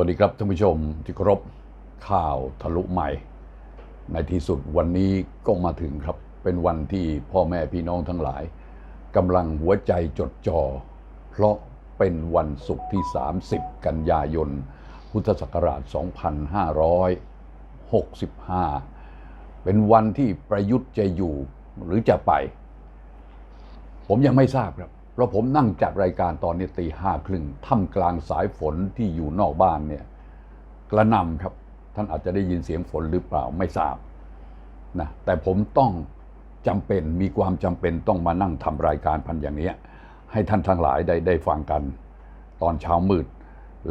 วัสดีครับท่านผู้ชมที่เคารพข่าวทะลุใหม่ ในที่สุดวันนี้ก็มาถึงครับ เป็นวันที่พ่อแม่พี่น้องทั้งหลายกำลังหัวใจจดจอ่อเพราะเป็นวันศุกร์ที่ 30 กันยายน พุทธศักราช 2565 เป็นวันที่ประยุทธ์จะอยู่หรือจะไป ผมยังไม่ทราบครับ เพราะผมนั่งจัดรายการตอนนี้ตีห้าครึ่งท่ามกลางสายฝนที่อยู่นอกบ้านเนี่ยกระนำครับ ท่านอาจจะได้ยินเสียงฝนหรือเปล่าไม่ทราบนะแต่ผมต้องจำเป็นมีความจำเป็นต้องมานั่งทำรายการพันอย่างนี้ให้ท่านทั้งหลายได้ได้ฟังกัน ตอนเช้ามืด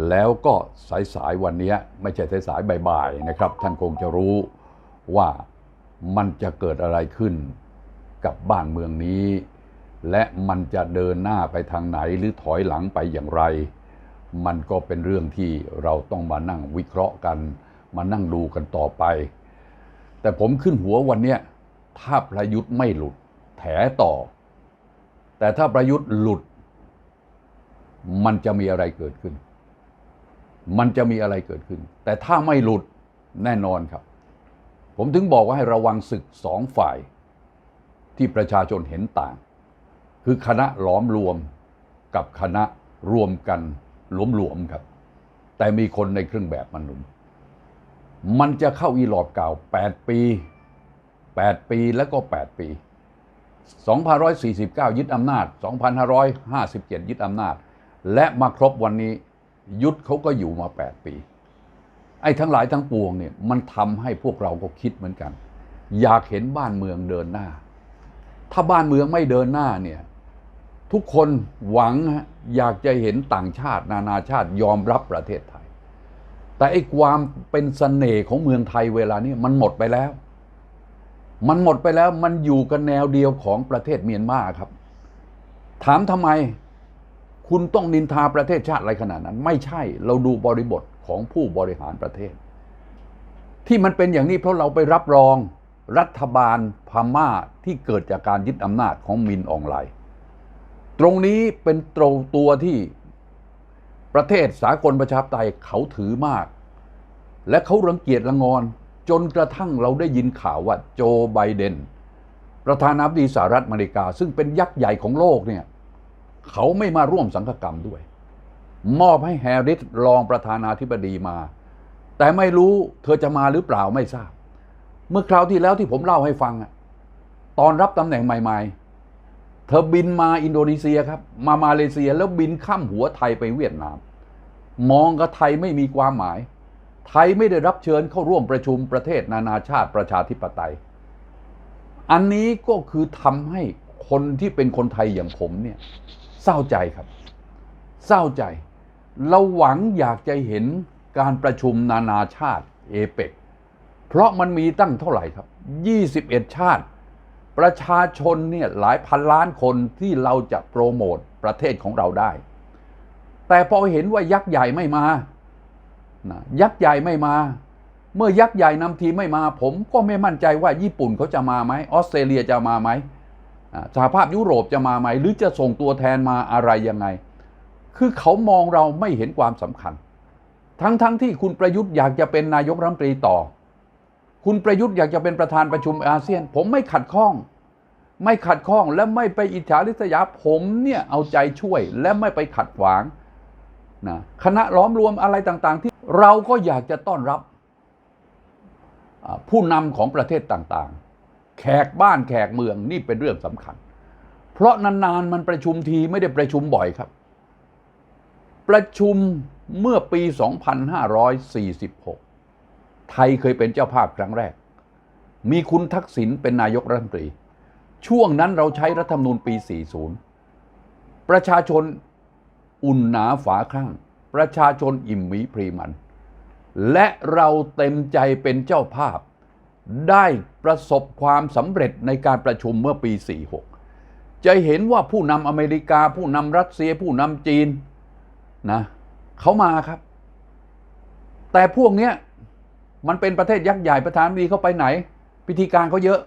แล้วก็สายสายๆวันนี้ไม่ใช่สายสายๆบ่ายๆนะครับ ท่านคงจะรู้ว่ามันจะเกิดอะไรขึ้นกับบ้านเมืองนี้ และมันจะเดินหน้าไปทางไหนหรือถอยหลังไปอย่างไร มันก็เป็นเรื่องที่เราต้องมานั่งวิเคราะห์กัน มานั่งดูกันต่อไป แต่ผมขึ้นหัววันนี้ถ้าประยุทธ์ไม่หลุดแถต่อ แต่ถ้าประยุทธ์หลุด มันจะมีอะไรเกิดขึ้น มันจะมีอะไรเกิดขึ้น แต่ถ้าไม่หลุดแน่นอนครับ ผมถึงบอกว่าให้ระวังศึกสองฝ่ายที่ประชาชนเห็นต่าง คือคณะหลอมรวมกับคณะรวมกันหลวมๆครับ แต่มีคนในเครื่องแบบมันหนุน มันจะเข้าอีหลอบเก่า 8 ปี 8 ปีแล้วก็ 8 ปี2549 ยึดอำนาจ 2557 ยึดอำนาจ และมาครบวันนี้ ยุดเขาก็อยู่มา 8 ปี ไอ้ทั้งหลายทั้งปวงเนี่ยมันทำให้พวกเราก็คิดเหมือนกัน อยากเห็นบ้านเมืองเดินหน้า ถ้าบ้านเมืองไม่เดินหน้าเนี่ย ทุกคนหวังอยากจะเห็นต่างชาติ นานาชาติยอมรับประเทศไทย แต่ไอ้ความเป็นเสน่ห์ของเมืองไทยเวลานี้มันหมดไปแล้ว มันหมดไปแล้วมันอยู่กันแนวเดียวของประเทศเมียนมาครับ ถามทำไมคุณต้องนินทาประเทศชาติอะไรขนาดนั้น ไม่ใช่เราดูบริบทของผู้บริหารประเทศ ที่มันเป็นอย่างนี้เพราะเราไปรับรองรัฐบาลพม่าที่เกิดจากการยึดอำนาจของมินอองไล ตรงนี้เป็นตรงตัวที่ประเทศสากลประชาธิปไตยเขาถือมาก และเขารังเกียจละงอน จนกระทั่งเราได้ยินข่าวว่าโจไบเดน ประธานาธิบดีสหรัฐอเมริกา ซึ่งเป็นยักษ์ใหญ่ของโลกเนี่ยเขาไม่มาร่วมสังฆกรรมด้วย มอบให้แฮร์ริสรองประธานาธิบดีมา แต่ไม่รู้เธอจะมาหรือเปล่าไม่ทราบ เมื่อคราวที่แล้วที่ผมเล่าให้ฟังตอนรับตำแหน่งใหม่ ๆ เธอบินมาอินโดนีเซียครับ มามาเลเซียแล้วบินข้ามหัวไทยไปเวียดนาม มองกับไทยไม่มีความหมาย ไทยไม่ได้รับเชิญเข้าร่วมประชุมประเทศนานาชาติประชาธิปไตย อันนี้ก็คือทำให้คนที่เป็นคนไทยอย่างผมเนี่ยเศร้าใจครับ เศร้าใจ เราหวังอยากจะเห็นการประชุมนานาชาติเอเปกเพราะมันมีตั้งเท่าไหร่ครับ 21 ชาติ ประชาชนเนี่ยหลายพันล้านคนที่เราจะโปรโมทประเทศของเราได้ แต่พอเห็นว่ายักษ์ใหญ่ไม่มานะยักษ์ใหญ่ไม่มา เมื่อยักษ์ใหญ่นำทีมไม่มา ผมก็ไม่มั่นใจว่าญี่ปุ่นเขาจะมาไหมออสเตรเลียจะมาไหมอ่าสหภาพยุโรปจะมาไหม หรือจะส่งตัวแทนมาอะไรยังไง คือเขามองเราไม่เห็นความสำคัญ ทั้งๆทที่คุณประยุทธ์อยากจะเป็นนายกรัฐมนตรีต่อ คุณประยุทธ์อยากจะเป็นประธานประชุมอาเซียน ผมไม่ขัดข้อง ไม่ขัดข้องและไม่ไปอิจฉาริษยาผมเนี่ยเอาใจช่วยและไม่ไปขัดขวางนะคณะล้อมรวมอะไรต่างๆ ที่เราก็อยากจะต้อนรับ ผู้นำของประเทศต่างๆ แขกบ้านแขกเมืองนี่เป็นเรื่องสำคัญ เพราะนานๆมันประชุมทีไม่ได้ประชุมบ่อยครับ ประชุมเมื่อปี 2546 ไทยเคยเป็นเจ้าภาพครั้งแรก มีคุณทักษิณเป็นนายกรัฐมนตรี ช่วงนั้นเราใช้รัฐธรรมนูญปี 40 ประชาชนอุ่นหนาฝาข้าง ประชาชนอิ่มหมีพรีมัน และเราเต็มใจเป็นเจ้าภาพ ได้ประสบความสำเร็จในการประชุมเมื่อปี 46 จะเห็นว่าผู้นำอเมริกา ผู้นำรัสเซีย ผู้นำจีนนะเขามาครับ แต่พวกเนี้ย มันเป็นประเทศยักษ์ใหญ่ประธานดีเขาไปไหน พิธีการเขาเยอะ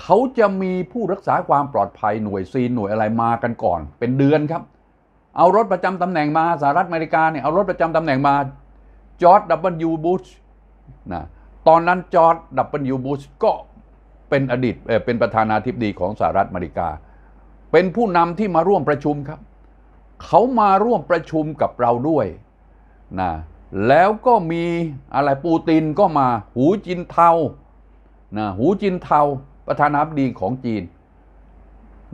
เขาจะมีผู้รักษาความปลอดภัยหน่วยซีนหน่วยอะไรมากันก่อน เป็นเดือนครับ เอารถประจำตำแหน่งมาสหรัฐอเมริกาเนี่ยเอารถประจำตำแหน่งมาจอร์ดดับเบิลยูบุชนะตอนนั้นจอร์ดดับเบิลยูบุชก็เป็นอดีตเอ่อเป็นประธานาธิบดีของสหรัฐอเมริกา เป็นผู้นำที่มาร่วมประชุมครับ เขามาร่วมประชุมกับเราด้วยนะ แล้วก็มีอะไรปูตินก็มาหูจินเทานะหูจินเทาประธานาธิบดีของจีน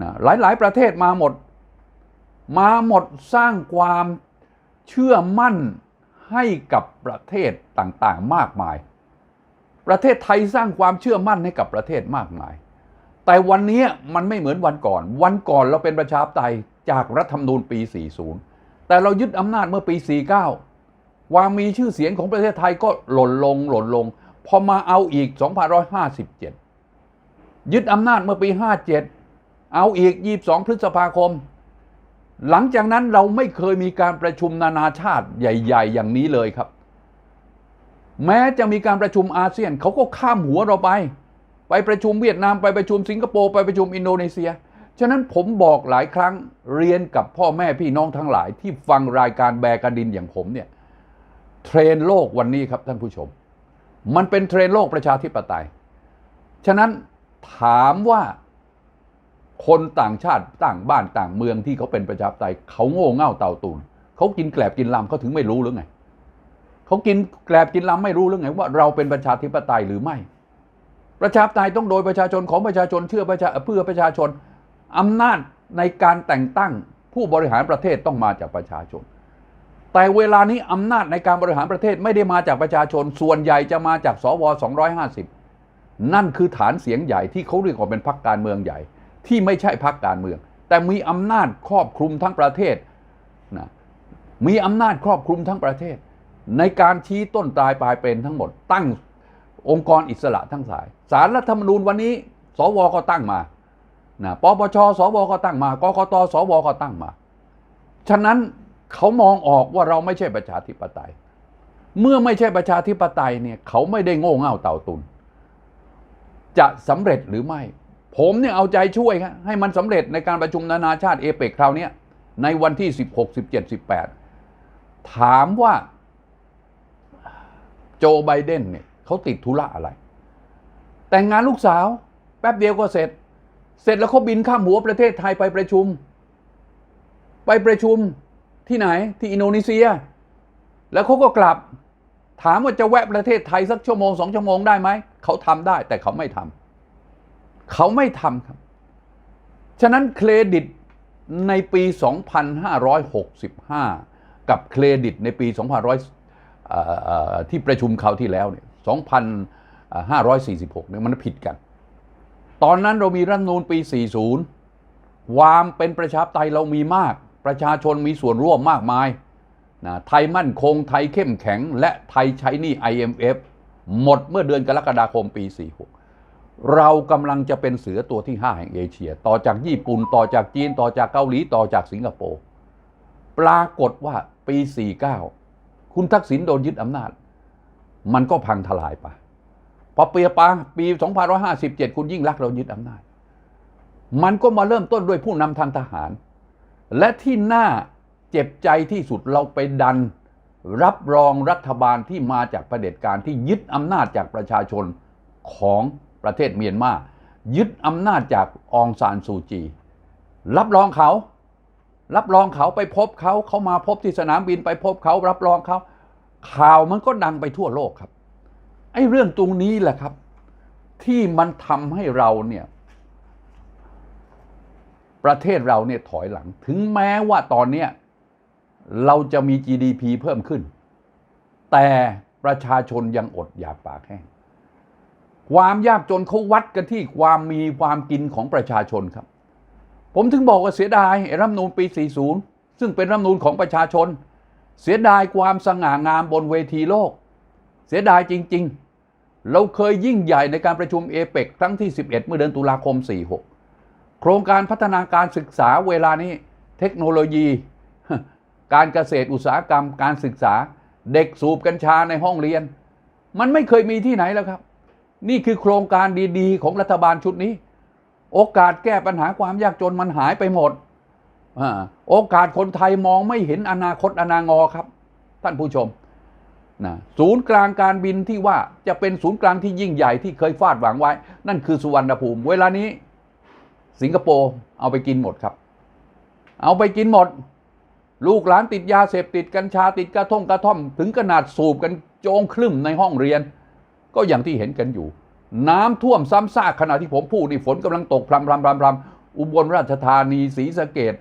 นะหลายๆ ประเทศมาหมด มาหมดสร้างความเชื่อมั่นให้กับประเทศต่างๆมากมาย ประเทศไทยสร้างความเชื่อมั่นให้กับประเทศมากมาย แต่วันนี้มันไม่เหมือนวันก่อน วันก่อนเราเป็นประชาธิปไตยจากรัฐธรรมนูญปี 40 แต่เรายึดอำนาจเมื่อปี 49 ความมีชื่อเสียงของประเทศไทยก็หล่นลงหล่นลง พอมาเอาอีก 2557 ยึดอำนาจเมื่อปี 57 เอาอีก 22 พฤษภาคม หลังจากนั้นเราไม่เคยมีการประชุมนานาชาติใหญ่ ๆ อย่างนี้เลยครับ แม้จะมีการประชุมอาเซียนเขาก็ข้ามหัวเราไป ไปประชุมเวียดนามไปประชุมสิงคโปร์ไปประชุมอินโดนีเซียฉะนั้นผมบอกหลายครั้งเรียนกับพ่อแม่พี่น้องทั้งหลายที่ฟังรายการแบกระดินอย่างผมเนี่ย เทรนโลกวันนี้ครับท่านผู้ชม มันเป็นเทรนโลกประชาธิปไตย ฉะนั้นถามว่าคนต่างชาติต่างบ้านต่างเมืองที่เขาเป็นประชาธิปไตยเขาโง่เง่าเต่าตูนเขากินแกลบกินลำเขาถึงไม่รู้หรือไงเขากินแกลบกินลำไม่รู้หรือไงว่าเราเป็นประชาธิปไตยหรือไม่ ประชาธิปไตยต้องโดยประชาชนของประชาชนเชื่อประชาเพื่อประชาชนอำนาจในการแต่งตั้งผู้บริหารประเทศต้องมาจากประชาชน แต่เวลานี้อำนาจในการบริหารประเทศไม่ได้มาจากประชาชน ส่วนใหญ่จะมาจากสว250 นั่นคือฐานเสียงใหญ่ที่เขาเรียกว่าเป็นพรรคการเมืองใหญ่ ที่ไม่ใช่พรรคการเมือง แต่มีอำนาจครอบคลุมทั้งประเทศนะมีอำนาจครอบคลุมทั้งประเทศ ในการชี้ต้นตายปลายเป็นทั้งหมด ตั้งองค์กรอิสระทั้งสายสารรัฐธรรมนูญวันนี้ สวก็ตั้งมานะปปชสวก็ตั้งมากกตสวก็ตั้งมา ฉะนั้น เขามองออกว่าเราไม่ใช่ประชาธิปไตย เมื่อไม่ใช่ประชาธิปไตยเนี่ยเขาไม่ได้โง่เง่าเต่าตุน จะสำเร็จหรือไม่ ผมเนี่ยเอาใจช่วยครับให้มันสำเร็จในการประชุมนานาชาติเอเปกคราวนี้ในวันที่ 16 17 18 ถามว่าโจไบเดนเนี่ยเขาติดธุระอะไร แต่งงานลูกสาว แป๊บเดียวก็เสร็จ เสร็จแล้วเขาบินข้ามหัวประเทศไทยไปประชุม ไปประชุม ที่ไหนที่อินโดนีเซีย แล้วเขาก็กลับ ถามว่าจะแวะประเทศไทยสักชั่วโมงสองชั่วโมงได้ไหม เขาทำได้แต่เขาไม่ทำเขาไม่ทำครับ ฉะนั้นเครดิตในปี 2565 กับเครดิตในปี 2500เอ่อเอ่อที่ประชุมคราวที่แล้วเนี่ย2,546เนี่ยมันผิดกัน ตอนนั้นเรามีรัฐนูญปี 40 ความเป็นประชาธิปไตยเรามีมาก ประชาชนมีส่วนร่วมมากมายนะไทยมั่นคงไทยเข้มแข็ง และไทยใช้หนี้ IMF หมดเมื่อเดือนกรกฎาคมปี 46 เรากำลังจะเป็นเสือตัวที่ 5 แห่งเอเชีย ต่อจากญี่ปุ่นต่อจากจีนต่อจากเกาหลีต่อจากสิงคโปร์ปรากฏว่าปี 49 คุณทักษิณโดนยึดอำนาจ มันก็พังทลายไปพอเปียปาปี2557 คุณยิ่งรักเรายึดอำนาจ มันก็มาเริ่มต้นด้วยผู้นำทางทหาร และที่น่าเจ็บใจที่สุดเราไปดัน รับรองรัฐบาลที่มาจากประเผด็จการที่ยึดอำนาจจากประชาชนของประเทศเมียนมายึดอำนาจจากองซานซูจี รับรองเขา รับรองเขาไปพบเขาเขามาพบที่สนามบินไปพบเขา รับรองเขา ข่าวมันก็ดังไปทั่วโลกครับไอ้เรื่องตรงนี้แหละครับ ที่มันทำให้เราเนี่ย ประเทศเราเนี่ยถอยหลัง ถึงแม้ว่าตอนเนี้ยเราจะมี GDP เพิ่มขึ้น แต่ประชาชนยังอดอยากปากแห้ง ความยากจนเขาวัดกันที่ความมีความกินของประชาชนครับ ผมถึงบอกว่าเสียดายรัฐธรรมนูญปี 40 ซึ่งเป็นรัฐมนูญของประชาชน เสียดายความสง่างามบนเวทีโลก เสียดายจริง ๆ เราเคยยิ่งใหญ่ในการประชุมเอเปกครั้งที่ 11 เมื่อเดือนตุลาคม 46 โครงการพัฒนาการศึกษาเวลานี้ เทคโนโลยี การเกษตรอุตสาหกรรม การศึกษา เด็กสูบกัญชาในห้องเรียน มันไม่เคยมีที่ไหนแล้วครับ นี่คือโครงการดีๆ ของรัฐบาลชุดนี้ โอกาสแก้ปัญหาความยากจนมันหายไปหมดอโอกาสคนไทยมองไม่เห็นอนาคตอนางอครับ ท่านผู้ชมนะศูนย์กลางการบินที่ว่าจะเป็นศูนย์กลางที่ยิ่งใหญ่ที่เคยฟาดหวังไว้ นั่นคือสุวรรณภูมิ เวลานี้ สิงคโปร์เอาไปกินหมดครับ เอาไปกินหมด ลูกหลานติดยาเสพติดกัญชาติดกระท่อมกระท่อม ถึงขนาดสูบกันโจงคลึ่มในห้องเรียน ก็อย่างที่เห็นกันอยู่ น้ำท่วมซ้ำซากขณะที่ผมพูดนี่ฝนกำลังตกพรำพรำพรำพรำอุบลราชธานีศรีสะเกด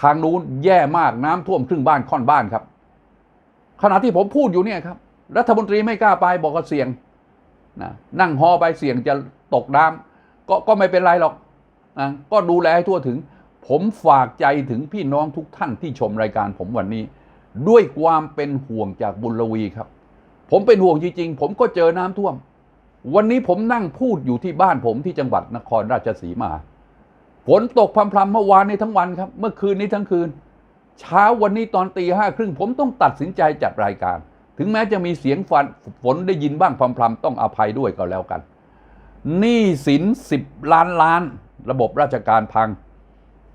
ทางนู้นแย่มากน้ำท่วมครึ่งบ้านค่อนบ้านครับ ขณะที่ผมพูดอยู่เนี่ยครับรัฐมนตรีไม่กล้าไปบอกเสี่ยงนะนั่งฮอไปเสี่ยงจะตกน้ำก็ก็ไม่เป็นไรหรอก นะก็ดูแลให้ทั่วถึง ผมฝากใจถึงพี่น้องทุกท่านที่ชมรายการผมวันนี้ ด้วยความเป็นห่วงจากบุญลวีครับ ผมเป็นห่วงจริงๆ ผมก็เจอน้ำท่วม วันนี้ผมนั่งพูดอยู่ที่บ้านผมที่จังหวัดนครราชสีมาฝนตกพรำๆเมื่อวานนี้ทั้งวันครับ เมื่อคืนนี้ทั้งคืน เช้าวันนี้ตอนตีห้าครึ่งผมต้องตัดสินใจจัดรายการ ถึงแม้จะมีเสียงฟันฝนได้ยินบ้างพรำๆต้องอภัยด้วยก็แล้วกันหนี้สินสิบล้านล้าน ระบบราชการพัง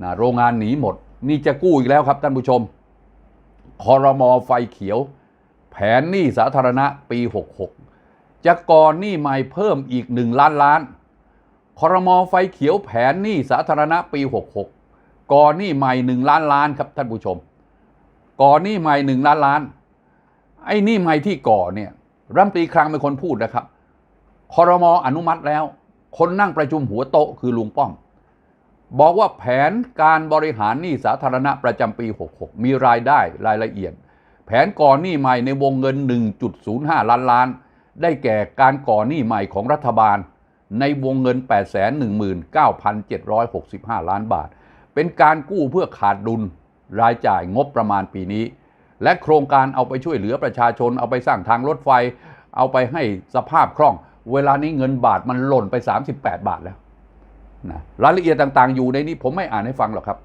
นะโรงงานหนีหมด นี่จะกู้อีกแล้วครับท่านผู้ชมคอรมอไฟเขียว แผนหนี้สาธารณะปี 66 จะก่อนหนี้ใหม่เพิ่มอีก 1 ล้านล้านคอรมอไฟเขียวแผนหนี้สาธารณะปี 66 ก่อนหนี้ใหม่ 1 ล้านล้านครับท่านผู้ชม ก่อนหนี้ใหม่ 1 ล้านล้าน ไอ้หนี้ใหม่ที่ก่อเนี่ยรัฐมนตรีคลังเป็นคนพูดนะครับคอรมออนุมัติแล้ว คนนั่งประชุมหัวโต๊ะคือลุงป้อม บอกว่าแผนการบริหารหนี้สาธารณะประจำปี 66 มีรายได้รายละเอียด แผนก่อหนี้ใหม่ในวงเงิน 1.05 ล้านล้าน ได้แก่การก่อหนี้ใหม่ของรัฐบาล ในวงเงิน 819,765 ล้านบาท เป็นการกู้เพื่อขาดดุลรายจ่ายงบประมาณปีนี้ และโครงการเอาไปช่วยเหลือประชาชน เอาไปสร้างทางรถไฟ เอาไปให้สภาพคล่อง เวลานี้เงินบาทมันหล่นไป 38 บาทแล้ว นะรายละเอียดต่างๆ อยู่ในนี้ผมไม่อ่านให้ฟังหรอกครับ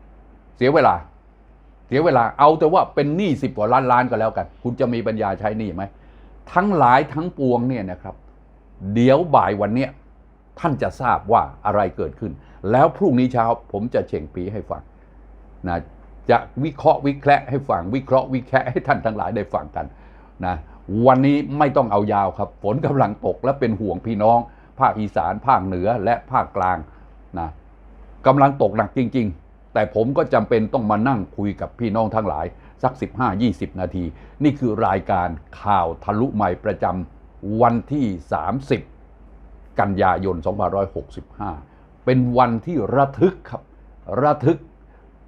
เสียเวลา เสียเวลาเอาแต่ว่าเป็นหนี้สิบกว่าล้านล้านก็แล้วกัน คุณจะมีปัญญาใช้หนี้ไหมทั้งหลายทั้งปวงเนี่ยนะครับ เดี๋ยวบ่ายวันเนี้ยท่านจะทราบว่าอะไรเกิดขึ้น แล้วพรุ่งนี้เช้าผมจะเฉ่งปีให้ฟังนะจะวิเคราะห์วิเคราะห์ให้ฟังวิเคราะห์วิแคะให้ท่านทั้งหลายได้ฟังกันนะวันนี้ไม่ต้องเอายาวครับ ฝนกำลังตกและเป็นห่วงพี่น้อง ภาคอีสาน ภาคเหนือและภาคกลาง นะกำลังตกหนักจริง ๆ แต่ผมก็จำเป็นต้องมานั่งคุยกับพี่น้องทั้งหลาย สัก 15-20 นาที นี่คือรายการข่าวทะลุใหม่ประจำวันที่ 30 กันยายน 2565 เป็นวันที่ระทึกครับ ระทึก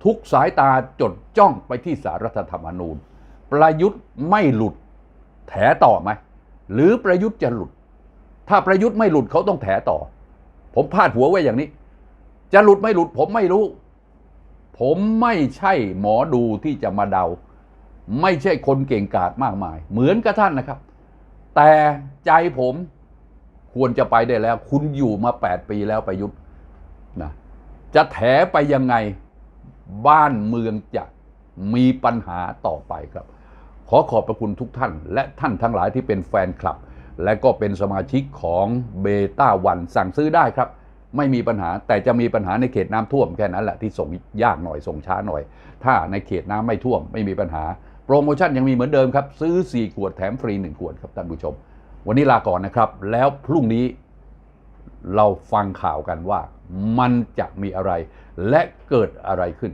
ทุกสายตาจดจ้องไปที่สารรัฐธรรมนูญ ประยุทธ์ไม่หลุดแถต่อไหม หรือประยุทธ์จะหลุด ถ้าประยุทธ์ไม่หลุดเขาต้องแถต่อ ผมพาดหัวไว้อย่างนี้ จะหลุดไม่หลุดผมไม่รู้ ผมไม่ใช่หมอดูที่จะมาเดา ไม่ใช่คนเก่งกาจมากมาย เหมือนกับท่านนะครับ แต่ใจผมควรจะไปได้แล้ว คุณอยู่มา 8 ปีแล้วประยุทธ์นะจะแถไปยังไงบ้านเมืองจะมีปัญหาต่อไปครับ ขอขอบพระคุณทุกท่าน และท่านทั้งหลายที่เป็นแฟนคลับ และก็เป็นสมาชิกของเบต้าวันสั่งซื้อได้ครับ ไม่มีปัญหา แต่จะมีปัญหาในเขตน้ำท่วมแค่นั้นแหละที่ส่งยากหน่อยส่งช้าหน่อย ถ้าในเขตน้ำไม่ท่วมไม่มีปัญหา โปรโมชั่นยังมีเหมือนเดิมครับ ซื้อ 4 ขวดแถมฟรี 1 ขวดครับท่านผู้ชม วันนี้ลาก่อนนะครับ แล้วพรุ่งนี้เราฟังข่าวกันว่ามันจะมีอะไร และเกิดอะไรขึ้น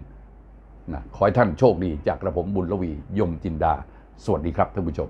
นะขอให้ท่านโชคดีจากกระผมบุญลวียมจินดา สวัสดีครับท่านผู้ชม